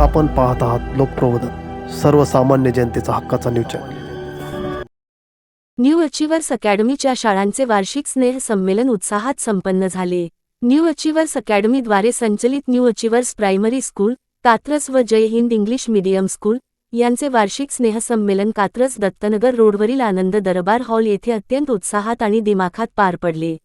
आपण पाहत आहात लोकप्रबोधन सर्वसामान्य जनतेचा हक्काचा न्यूज चॅनल. न्यू अचिव्हर्स अकॅडमीच्या शाळांचे वार्षिक स्नेह संमेलन उत्साहात संपन्न झाले. न्यू अचिव्हर्स अकॅडमीद्वारे संचलित new achievers primary school Katras व Jai Hind English medium school यांचे वार्षिक स्नेहसंमेलन कात्रज दत्तनगर रोडवरील आनंद दरबार हॉल येथे अत्यंत उत्साहात आणि दिमाखात पार पडले.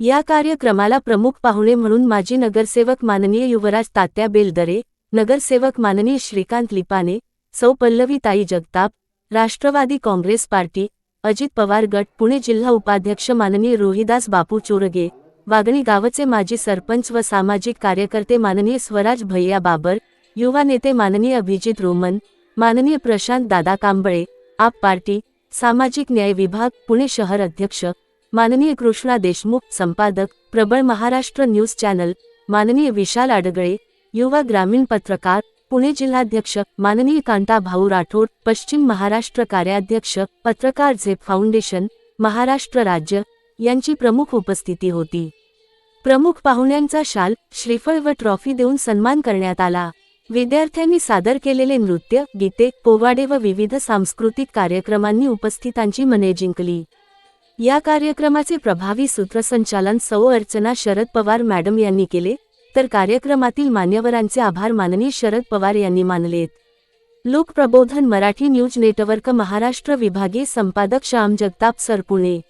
या कार्यक्रमाला प्रमुख पाहुणे म्हणून माजी नगरसेवक माननीय युवराज तात्या बेलदरे नगरसेवक माननीय श्रीकांत लिपाने सौ पल्लवीताई जगताप राष्ट्रवादी काँग्रेस पार्टी अजित पवार गट पुणे जिल्हा उपाध्यक्ष माननीय रोहिदास बापू चोरगे वागणी गावचे माजी सरपंच व सामाजिक कार्यकर्ते माननीय स्वराज भैया बाबर युवा नेते माननीय अभिजित रोमन माननीय प्रशांत दादा कांबळे आप पार्टी सामाजिक न्याय विभाग पुणे शहर अध्यक्ष माननीय कृष्णा देशमुख संपादक प्रबळ महाराष्ट्र न्यूज चॅनल माननीय विशाल आडगळे युवा ग्रामीण पत्रकार पुणे जिल्हाध्यक्ष माननीय कांता भाऊ राठोड पश्चिम महाराष्ट्र कार्याध्यक्ष पत्रकार झेप फाउंडेशन महाराष्ट्र राज्य यांची प्रमुख उपस्थिती होती. प्रमुख पाहुण्यांचा शाल श्रीफळ व ट्रॉफी देऊन सन्मान करण्यात आला. विद्यार्थ्यांनी सादर केलेले नृत्य गीते पोवाडे व विविध सांस्कृतिक कार्यक्रमांनी उपस्थितांची मने जिंकली. या कार्यक्रमाचे प्रभावी सूत्रसंचालन सौ अर्चना शरद पवार मॅडम यांनी केले तर कार्यक्रमातील मान्यवरांचे आभार माननीय शरद पवार यांनी मानलेत लोकप्रबोधन मराठी न्यूज नेटवर्क महाराष्ट्र विभागीय संपादक श्याम जगताप सर पुणे